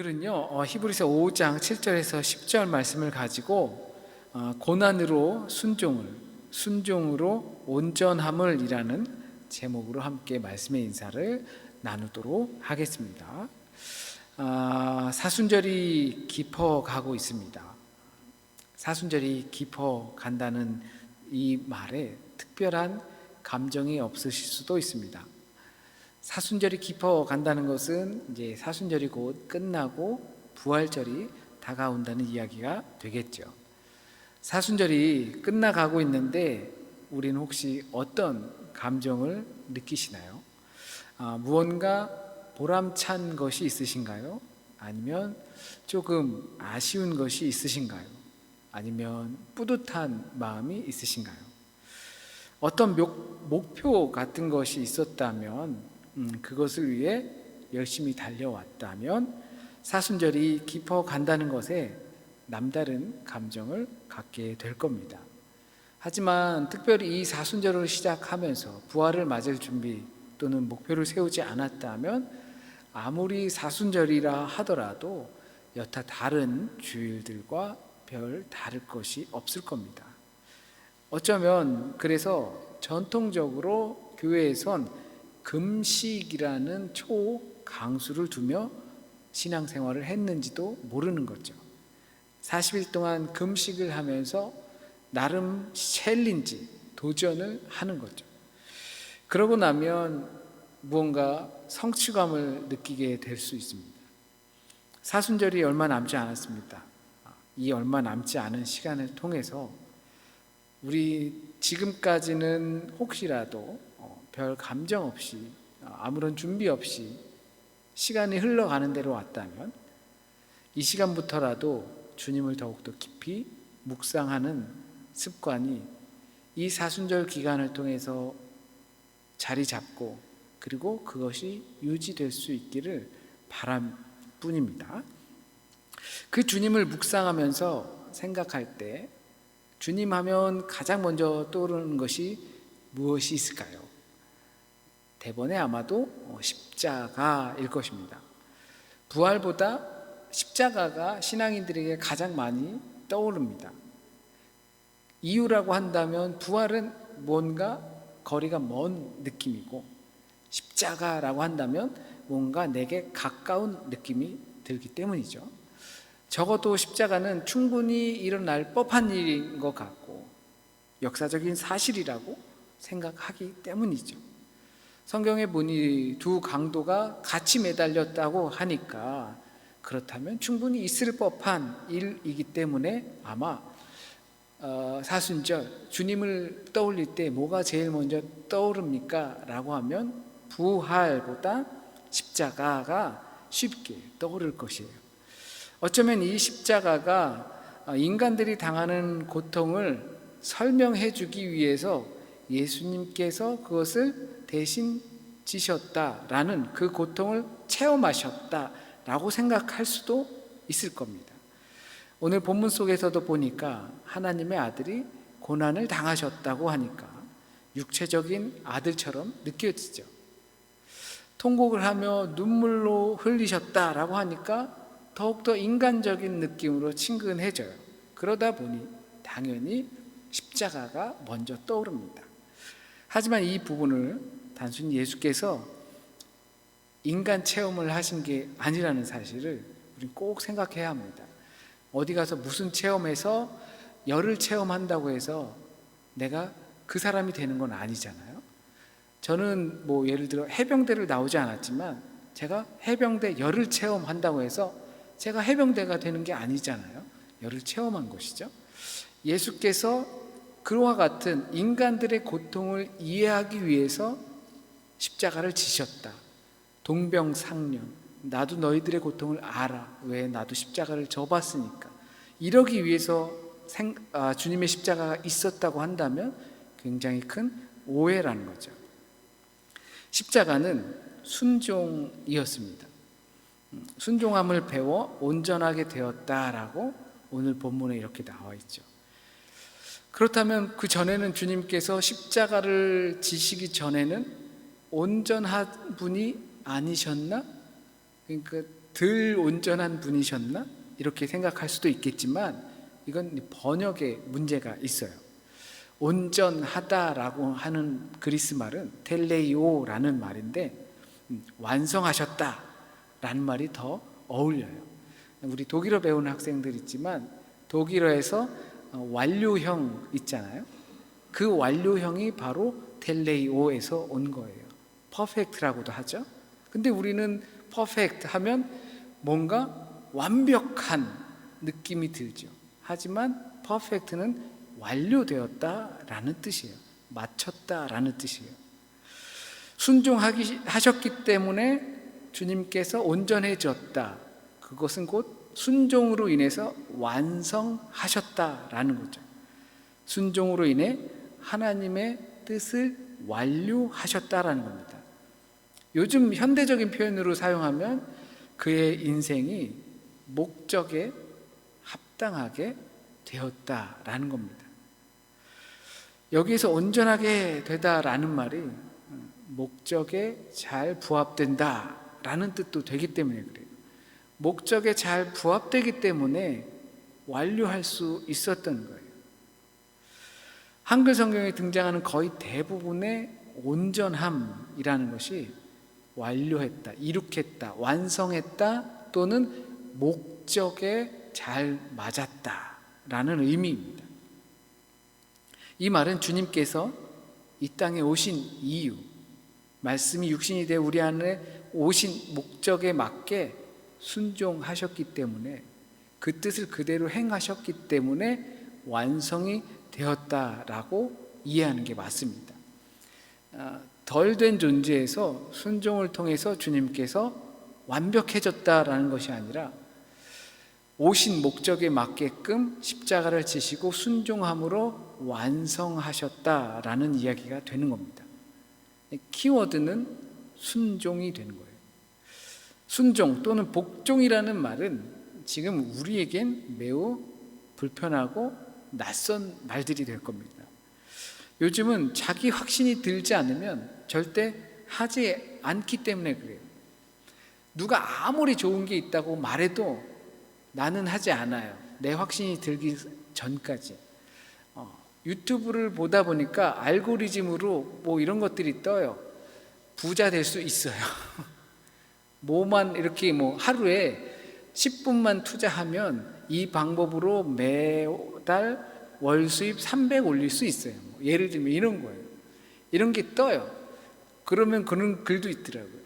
오늘은요 어, 히브리서 5장 7절에서 10절 말씀을 가지고 어, 고난으로 순종을 순종으로 온전함을이라는 제목으로 함께 말씀의 인사를 나누도록 하겠습니다. 아, 사순절이 깊어 가고 있습니다. 사순절이 깊어 간다는 이 말에 특별한 감정이 없으실 수도 있습니다. 사순절이 깊어 간다는 것은 이제 사순절이 곧 끝나고 부활절이 다가온다는 이야기가 되겠죠. 사순절이 끝나가고 있는데 우리는 혹시 어떤 감정을 느끼시나요? 아, 무언가 보람찬 것이 있으신가요? 아니면 조금 아쉬운 것이 있으신가요? 아니면 뿌듯한 마음이 있으신가요? 어떤 목, 목표 같은 것이 있었다면 음, 그것을 위해 열심히 달려왔다면 사순절이 깊어 간다는 것에 남다른 감정을 갖게 될 겁니다. 하지만 특별히 이 사순절을 시작하면서 부활을 맞을 준비 또는 목표를 세우지 않았다면 아무리 사순절이라 하더라도 여타 다른 주일들과 별 다를 것이 없을 겁니다. 어쩌면 그래서 전통적으로 교회에선 금식이라는 초강수를 두며 신앙생활을 했는지도 모르는 거죠. 40일 동안 금식을 하면서 나름 챌린지, 도전을 하는 거죠. 그러고 나면 무언가 성취감을 느끼게 될 수 있습니다. 사순절이 얼마 남지 않았습니다. 이 얼마 남지 않은 시간을 통해서 우리 지금까지는 혹시라도 어, 별 감정 없이 어, 아무런 준비 없이 시간이 흘러가는 대로 왔다면 이 시간부터라도 주님을 더욱더 깊이 묵상하는 습관이 이 사순절 기간을 통해서 자리 잡고 그리고 그것이 유지될 수 있기를 바람 뿐입니다. 그 주님을 묵상하면서 생각할 때 주님 하면 가장 먼저 떠오르는 것이 무엇이 있을까요? 대번에 아마도 십자가일 것입니다. 부활보다 십자가가 신앙인들에게 가장 많이 떠오릅니다. 이유라고 한다면 부활은 뭔가 거리가 먼 느낌이고 십자가라고 한다면 뭔가 내게 가까운 느낌이 들기 때문이죠. 적어도 십자가는 충분히 일어날 법한 일인 것 같고 역사적인 사실이라고 생각하기 때문이죠. 성경에 보니 두 강도가 같이 매달렸다고 하니까 그렇다면 충분히 있을 법한 일이기 때문에 아마 어, 사순절 주님을 떠올릴 때 뭐가 제일 먼저 떠오릅니까? 라고 하면 부활보다 십자가가 쉽게 떠오를 것이에요. 어쩌면 이 십자가가 인간들이 당하는 고통을 설명해 주기 위해서 예수님께서 그것을 대신 지셨다라는 그 고통을 체험하셨다라고 생각할 수도 있을 겁니다. 오늘 본문 속에서도 보니까 하나님의 아들이 고난을 당하셨다고 하니까 육체적인 아들처럼 느껴지죠. 통곡을 하며 눈물로 흘리셨다라고 하니까 더욱더 인간적인 느낌으로 친근해져요. 그러다 보니 당연히 십자가가 먼저 떠오릅니다. 하지만 이 부분을 단순히 예수께서 인간 체험을 하신 게 아니라는 사실을 우리 꼭 생각해야 합니다. 어디 가서 무슨 체험에서 열을 체험한다고 해서 내가 그 사람이 되는 건 아니잖아요. 저는 뭐 예를 들어 해병대를 나오지 않았지만 제가 해병대 열을 체험한다고 해서 제가 해병대가 되는 게 아니잖아요. 열을 체험한 것이죠. 예수께서 그와 같은 인간들의 고통을 이해하기 위해서 십자가를 지셨다. 동병상련. 나도 너희들의 고통을 알아. 왜 나도 십자가를 져봤으니까. 이러기 위해서 생, 아, 주님의 십자가가 있었다고 한다면 굉장히 큰 오해라는 거죠. 십자가는 순종이었습니다. 순종함을 배워 온전하게 되었다라고 오늘 본문에 이렇게 나와 있죠. 그렇다면 그 전에는 주님께서 십자가를 지시기 전에는 온전한 분이 아니셨나? 그러니까 덜 온전한 분이셨나? 이렇게 생각할 수도 있겠지만 이건 번역에 문제가 있어요. 온전하다라고 하는 그리스 말은 텔레이오라는 말인데 음, 완성하셨다라는 말이 더 어울려요. 우리 독일어 배우는 학생들 있지만 독일어에서 어, 완료형 있잖아요. 그 완료형이 바로 텔레이오에서 온 거예요. 퍼펙트라고도 하죠. 근데 우리는 퍼펙트 하면 뭔가 완벽한 느낌이 들죠. 하지만 퍼펙트는 완료되었다라는 뜻이에요. 마쳤다라는 뜻이에요. 순종하기 하셨기 때문에 주님께서 온전해졌다. 그것은 곧 순종으로 인해서 완성하셨다라는 거죠. 순종으로 인해 하나님의 뜻을 완료하셨다라는 겁니다. 요즘 현대적인 표현으로 사용하면 그의 인생이 목적에 합당하게 되었다라는 겁니다. 여기서 온전하게 되다라는 말이 목적에 잘 부합된다라는 뜻도 되기 때문에 그래요. 목적에 잘 부합되기 때문에 완료할 수 있었던 거예요. 한글 성경에 등장하는 거의 대부분의 온전함이라는 것이 완료했다, 이룩했다, 완성했다 또는 목적에 잘 맞았다 라는 의미입니다. 이 말은 주님께서 이 땅에 오신 이유, 말씀이 육신이 되어 우리 안에 오신 목적에 맞게 순종하셨기 때문에 그 뜻을 그대로 행하셨기 때문에 완성이 되었다라고 이해하는 게 맞습니다. 아, 덜된 존재에서 순종을 통해서 주님께서 완벽해졌다라는 것이 아니라 오신 목적에 맞게끔 십자가를 지시고 순종함으로 완성하셨다라는 이야기가 되는 겁니다. 키워드는 순종이 되는 거예요. 순종 또는 복종이라는 말은 지금 우리에겐 매우 불편하고 낯선 말들이 될 겁니다. 요즘은 자기 확신이 들지 않으면 절대 하지 않기 때문에 그래요. 누가 아무리 좋은 게 있다고 말해도 나는 하지 않아요. 내 확신이 들기 전까지. 어, 유튜브를 보다 보니까 알고리즘으로 뭐 이런 것들이 떠요. 부자 될 수 있어요. 뭐만 이렇게 뭐 하루에 10분만 투자하면 이 방법으로 매달 월 수입 300 올릴 수 있어요. 뭐 예를 들면 이런 거예요. 이런 게 떠요. 그러면 그런 글도 있더라고요.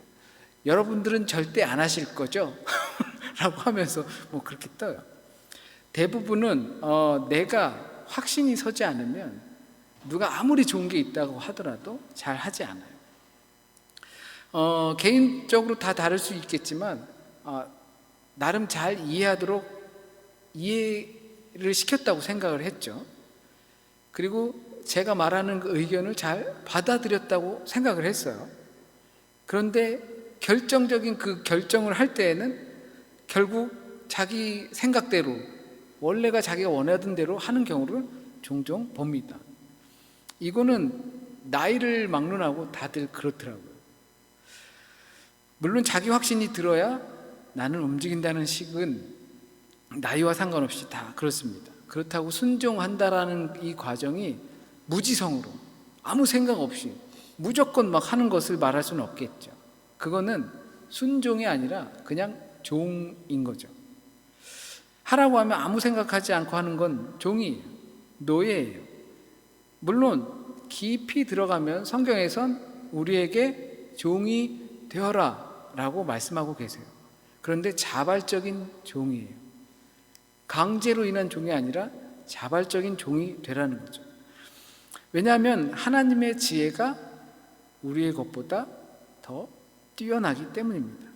여러분들은 절대 안 하실 거죠? 라고 하면서 뭐 그렇게 떠요. 대부분은 어, 내가 확신이 서지 않으면 누가 아무리 좋은 게 있다고 하더라도 잘 하지 않아요. 어, 개인적으로 다 다를 수 있겠지만 어, 나름 잘 이해하도록 이해를 시켰다고 생각을 했죠. 그리고 제가 말하는 그 의견을 잘 받아들였다고 생각을 했어요. 그런데 결정적인 그 결정을 할 때에는 결국 자기 생각대로 원래가 자기가 원하던 대로 하는 경우를 종종 봅니다. 이거는 나이를 막론하고 다들 그렇더라고요. 물론 자기 확신이 들어야 나는 움직인다는 식은 나이와 상관없이 다 그렇습니다. 그렇다고 순종한다라는 이 과정이 무지성으로 아무 생각 없이 무조건 막 하는 것을 말할 수는 없겠죠. 그거는 순종이 아니라 그냥 종인 거죠. 하라고 하면 아무 생각하지 않고 하는 건 종이에요. 노예예요. 물론 깊이 들어가면 성경에선 우리에게 종이 되어라 라고 말씀하고 계세요. 그런데 자발적인 종이에요. 강제로 인한 종이 아니라 자발적인 종이 되라는 거죠. 왜냐하면 하나님의 지혜가 우리의 것보다 더 뛰어나기 때문입니다.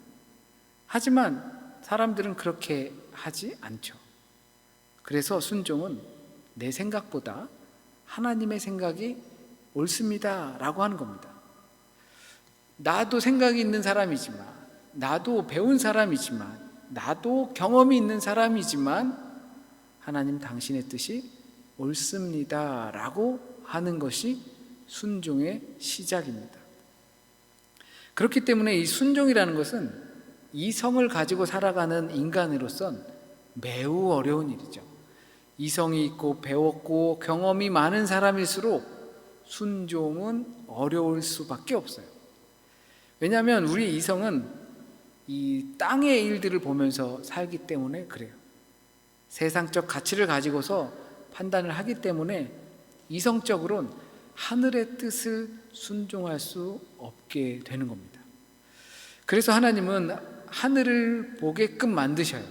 하지만 사람들은 그렇게 하지 않죠. 그래서 순종은 내 생각보다 하나님의 생각이 옳습니다. 라고 하는 겁니다. 나도 생각이 있는 사람이지만, 나도 배운 사람이지만, 나도 경험이 있는 사람이지만, 하나님 당신의 뜻이 옳습니다. 라고 하는 것이 순종의 시작입니다. 그렇기 때문에 이 순종이라는 것은 이성을 가지고 살아가는 인간으로선 매우 어려운 일이죠. 이성이 있고 배웠고 경험이 많은 사람일수록 순종은 어려울 수밖에 없어요. 왜냐하면 우리 이성은 이 땅의 일들을 보면서 살기 때문에 그래요. 세상적 가치를 가지고서 판단을 하기 때문에 이성적으로는 하늘의 뜻을 순종할 수 없게 되는 겁니다. 그래서 하나님은 하늘을 보게끔 만드셔요.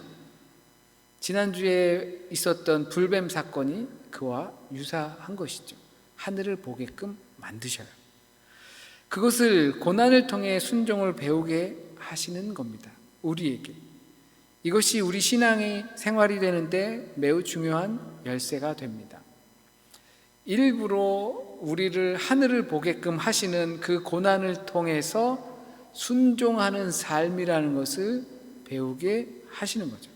지난주에 있었던 불뱀 사건이 그와 유사한 것이죠. 하늘을 보게끔 만드셔요. 그것을 고난을 통해 순종을 배우게 하시는 겁니다. 우리에게. 이것이 우리 신앙의 생활이 되는데 매우 중요한 열쇠가 됩니다. 일부러 우리를 하늘을 보게끔 하시는 그 고난을 통해서 순종하는 삶이라는 것을 배우게 하시는 거죠.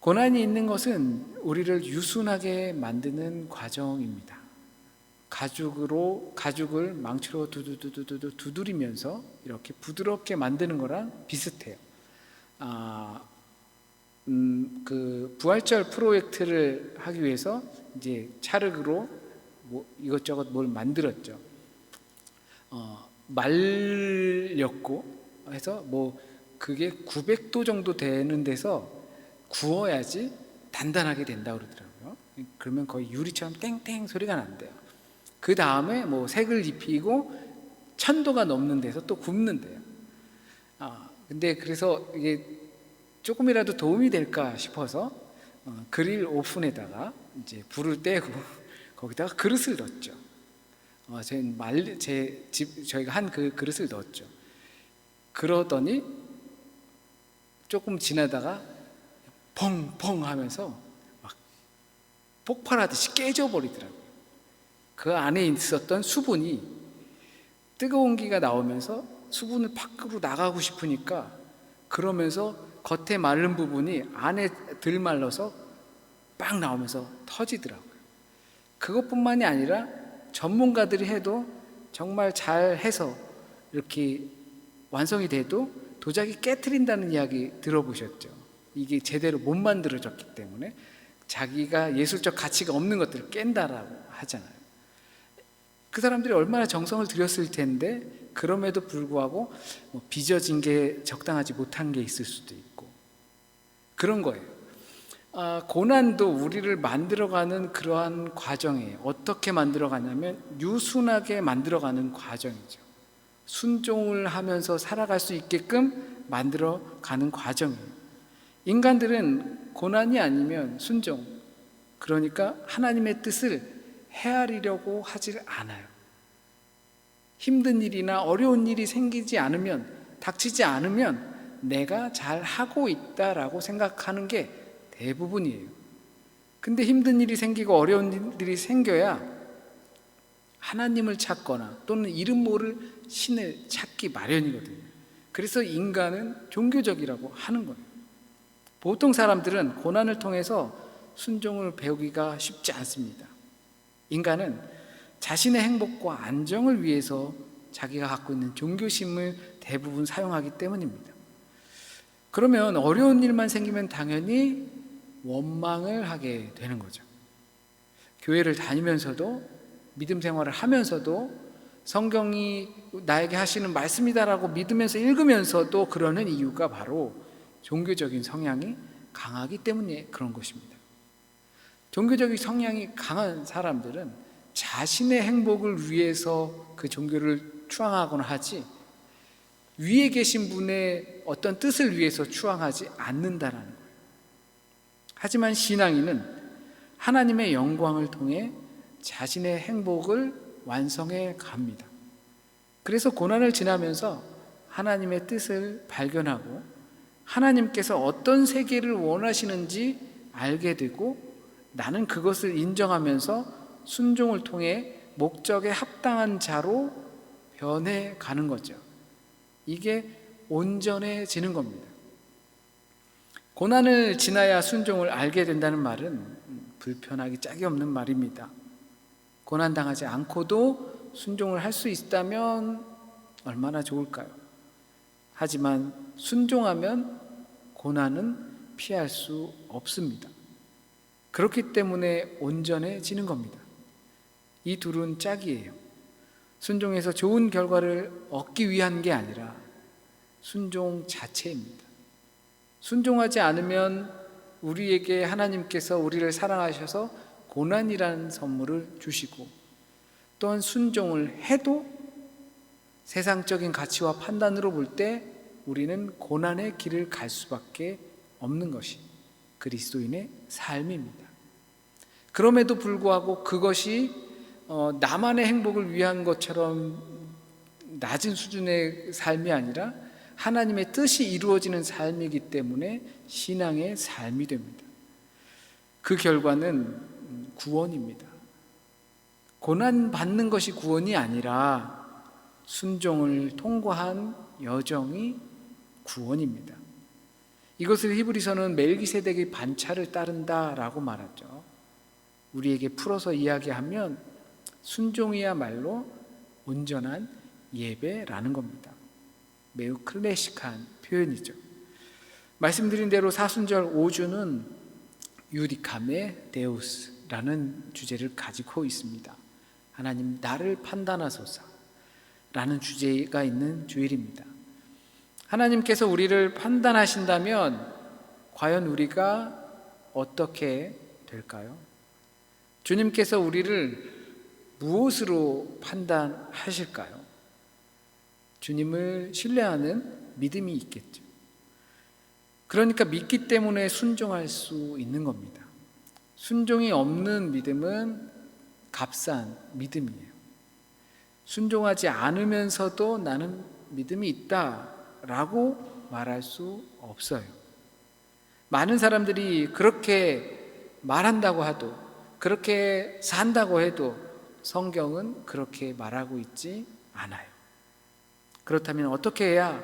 고난이 있는 것은 우리를 유순하게 만드는 과정입니다. 가죽으로 가죽을 망치로 두두두두두 두드리면서 이렇게 부드럽게 만드는 거랑 비슷해요. 아, 음, 그 부활절 프로젝트를 하기 위해서 이제 찰흙으로 뭐 이것저것 뭘 만들었죠. 어, 말렸고 해서 뭐 그게 900도 정도 되는 데서 구워야지 단단하게 된다 그러더라고요. 그러면 거의 유리처럼 땡땡 소리가 난대요. 그 다음에 뭐 색을 입히고 천도가 넘는 데서 또 굽는데요. 아, 근데 그래서 이게 조금이라도 도움이 될까 싶어서 어, 그릴 오븐에다가 이제 불을 떼고 거기다가 그릇을 넣었죠. 어, 제집 저희가 한 그 그릇을 넣었죠. 그러더니 조금 지나다가 펑펑 하면서 막 폭발하듯이 깨져 버리더라고요. 그 안에 있었던 수분이 뜨거운 기가 나오면서 수분을 밖으로 나가고 싶으니까 그러면서 겉에 마른 부분이 안에 들 말라서 빵 나오면서 터지더라고요. 그것뿐만이 아니라 전문가들이 해도 정말 잘 해서 이렇게 완성이 돼도 도자기 깨트린다는 이야기 들어보셨죠? 이게 제대로 못 만들어졌기 때문에 자기가 예술적 가치가 없는 것들을 깬다라고 하잖아요. 그 사람들이 얼마나 정성을 들였을 텐데 그럼에도 불구하고 뭐 빚어진 게 적당하지 못한 게 있을 수도 있고 그런 거예요. 아, 고난도 우리를 만들어가는 그러한 과정이에요. 어떻게 만들어가냐면 유순하게 만들어가는 과정이죠. 순종을 하면서 살아갈 수 있게끔 만들어가는 과정이에요. 인간들은 고난이 아니면 순종, 그러니까 하나님의 뜻을 헤아리려고 하질 않아요. 힘든 일이나 어려운 일이 생기지 않으면, 닥치지 않으면 내가 잘 하고 있다라고 생각하는 게 대부분이에요. 근데 힘든 일이 생기고 어려운 일이 생겨야 하나님을 찾거나 또는 이름 모를 신을 찾기 마련이거든요. 그래서 인간은 종교적이라고 하는 거예요. 보통 사람들은 고난을 통해서 순종을 배우기가 쉽지 않습니다. 인간은 자신의 행복과 안정을 위해서 자기가 갖고 있는 종교심을 대부분 사용하기 때문입니다. 그러면 어려운 일만 생기면 당연히 원망을 하게 되는 거죠. 교회를 다니면서도 믿음 생활을 하면서도 성경이 나에게 하시는 말씀이다라고 믿으면서 읽으면서도 그러는 이유가 바로 종교적인 성향이 강하기 때문에 그런 것입니다. 종교적인 성향이 강한 사람들은 자신의 행복을 위해서 그 종교를 추앙하거나 하지 위에 계신 분의 어떤 뜻을 위해서 추앙하지 않는다라는 거예요. 하지만 신앙인은 하나님의 영광을 통해 자신의 행복을 완성해 갑니다. 그래서 고난을 지나면서 하나님의 뜻을 발견하고 하나님께서 어떤 세계를 원하시는지 알게 되고 나는 그것을 인정하면서 순종을 통해 목적에 합당한 자로 변해 가는 거죠. 이게 온전해지는 겁니다. 고난을 지나야 순종을 알게 된다는 말은 불편하기 짝이 없는 말입니다. 고난당하지 않고도 순종을 할 수 있다면 얼마나 좋을까요? 하지만 순종하면 고난은 피할 수 없습니다. 그렇기 때문에 온전해지는 겁니다. 이 둘은 짝이에요. 순종해서 좋은 결과를 얻기 위한 게 아니라 순종 자체입니다. 순종하지 않으면 우리에게 하나님께서 우리를 사랑하셔서 고난이라는 선물을 주시고 또한 순종을 해도 세상적인 가치와 판단으로 볼 때 우리는 고난의 길을 갈 수밖에 없는 것이 그리스도인의 삶입니다. 그럼에도 불구하고 그것이 어, 나만의 행복을 위한 것처럼 낮은 수준의 삶이 아니라 하나님의 뜻이 이루어지는 삶이기 때문에 신앙의 삶이 됩니다. 그 결과는 구원입니다. 고난 받는 것이 구원이 아니라 순종을 통과한 여정이 구원입니다. 이것을 히브리서는 멜기세덱의 반차를 따른다라고 말하죠. 우리에게 풀어서 이야기하면 순종이야말로 온전한 예배라는 겁니다. 매우 클래식한 표현이죠. 말씀드린 대로 사순절 5주는 유디카메 데우스라는 주제를 가지고 있습니다. 하나님 나를 판단하소서라는 주제가 있는 주일입니다. 하나님께서 우리를 판단하신다면 과연 우리가 어떻게 될까요? 주님께서 우리를 무엇으로 판단하실까요? 주님을 신뢰하는 믿음이 있겠죠. 그러니까 믿기 때문에 순종할 수 있는 겁니다. 순종이 없는 믿음은 값싼 믿음이에요. 순종하지 않으면서도 나는 믿음이 있다라고 말할 수 없어요. 많은 사람들이 그렇게 말한다고 해도 그렇게 산다고 해도 성경은 그렇게 말하고 있지 않아요. 그렇다면 어떻게 해야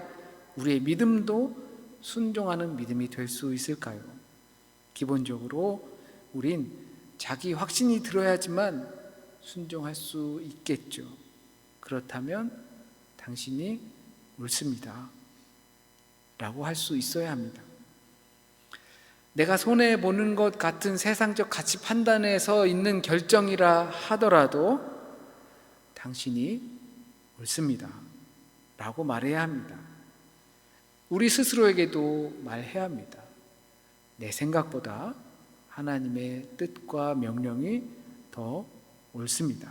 우리의 믿음도 순종하는 믿음이 될 수 있을까요? 기본적으로 우린 자기 확신이 들어야지만 순종할 수 있겠죠. 그렇다면 당신이 옳습니다. 라고 할 수 있어야 합니다. 내가 손해 보는 것 같은 세상적 가치 판단에서 있는 결정이라 하더라도 당신이 옳습니다. 라고 말해야 합니다. 우리 스스로에게도 말해야 합니다. 내 생각보다 하나님의 뜻과 명령이 더 옳습니다.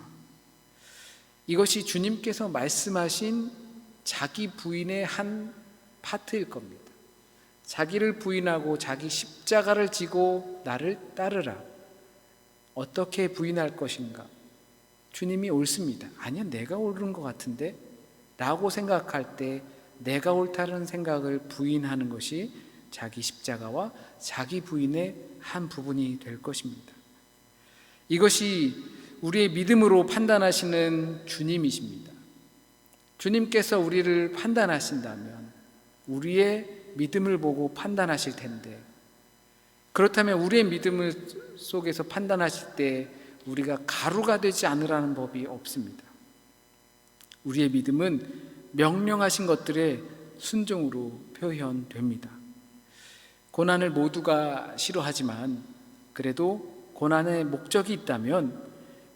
이것이 주님께서 말씀하신 자기 부인의 한 파트일 겁니다. 자기를 부인하고 자기 십자가를 지고 나를 따르라. 어떻게 부인할 것인가? 주님이 옳습니다. 아니야, 내가 옳은 것 같은데? 라고 생각할 때 내가 옳다는 생각을 부인하는 것이 자기 십자가와 자기 부인의 한 부분이 될 것입니다. 이것이 우리의 믿음으로 판단하시는 주님이십니다. 주님께서 우리를 판단하신다면 우리의 믿음을 보고 판단하실 텐데 그렇다면 우리의 믿음을 속에서 판단하실 때 우리가 가루가 되지 않으라는 법이 없습니다. 우리의 믿음은 명령하신 것들의 순종으로 표현됩니다. 고난을 모두가 싫어하지만 그래도 고난의 목적이 있다면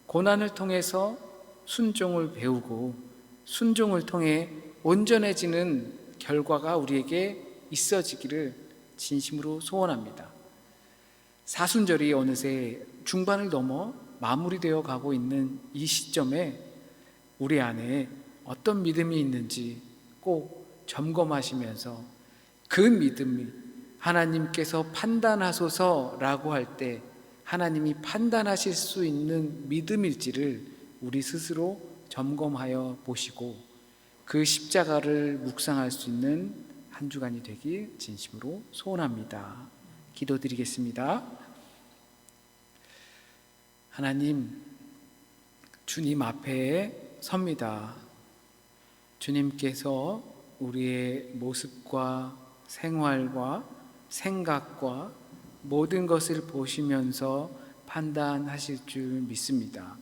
고난을 통해서 순종을 배우고 순종을 통해 온전해지는 결과가 우리에게 있어지기를 진심으로 소원합니다. 사순절이 어느새 중반을 넘어 마무리되어 가고 있는 이 시점에 우리 안에 어떤 믿음이 있는지 꼭 점검하시면서 그 믿음이 하나님께서 판단하소서라고 할 때 하나님이 판단하실 수 있는 믿음일지를 우리 스스로 점검하여 보시고 그 십자가를 묵상할 수 있는 한 주간이 되길 진심으로 소원합니다. 기도드리겠습니다. 하나님, 주님 앞에 섭니다. 주님께서 우리의 모습과 생활과 생각과 모든 것을 보시면서 판단하실 줄 믿습니다.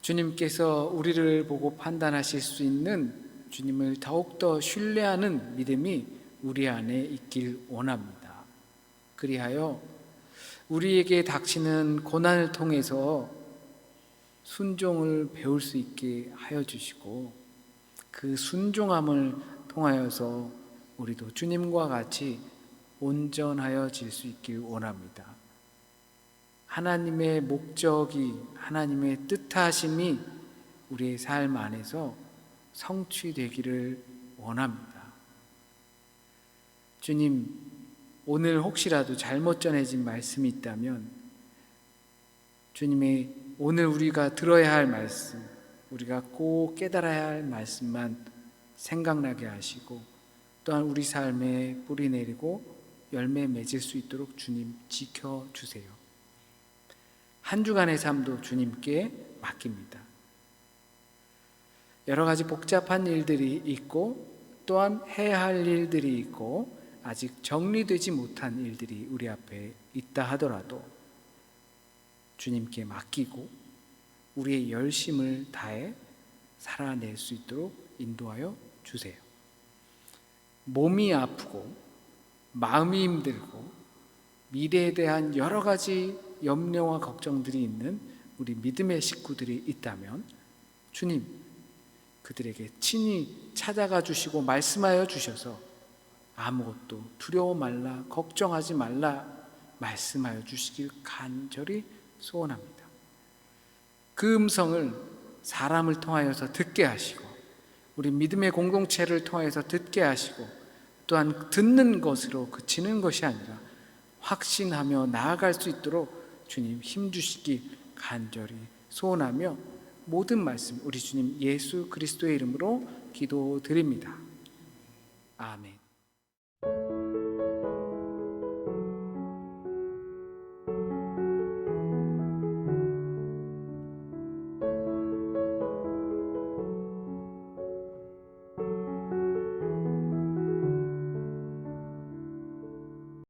주님께서 우리를 보고 판단하실 수 있는 주님을 더욱더 신뢰하는 믿음이 우리 안에 있길 원합니다. 그리하여 우리에게 닥치는 고난을 통해서 순종을 배울 수 있게 하여 주시고 그 순종함을 통하여서 우리도 주님과 같이 온전하여 질 수 있길 원합니다. 하나님의 목적이 하나님의 뜻하심이 우리의 삶 안에서 성취되기를 원합니다. 주님, 오늘 혹시라도 잘못 전해진 말씀이 있다면 주님의 오늘 우리가 들어야 할 말씀, 우리가 꼭 깨달아야 할 말씀만 생각나게 하시고 또한 우리 삶에 뿌리 내리고 열매 맺을 수 있도록 주님 지켜 주세요. 한 주간의 삶도 주님께 맡깁니다. 여러 가지 복잡한 일들이 있고 또한 해야 할 일들이 있고 아직 정리되지 못한 일들이 우리 앞에 있다 하더라도 주님께 맡기고 우리의 열심을 다해 살아낼 수 있도록 인도하여 주세요. 몸이 아프고 마음이 힘들고 미래에 대한 여러 가지 염려와 걱정들이 있는 우리 믿음의 식구들이 있다면 주님 그들에게 친히 찾아가 주시고 말씀하여 주셔서 아무것도 두려워 말라 걱정하지 말라 말씀하여 주시길 간절히 소원합니다. 그 음성을 사람을 통하여서 듣게 하시고 우리 믿음의 공동체를 통해서 듣게 하시고 또한 듣는 것으로 그치는 것이 아니라 확신하며 나아갈 수 있도록 주님 힘 주시기 간절히 소원하며 모든 말씀 우리 주님 예수 그리스도의 이름으로 기도드립니다. 아멘.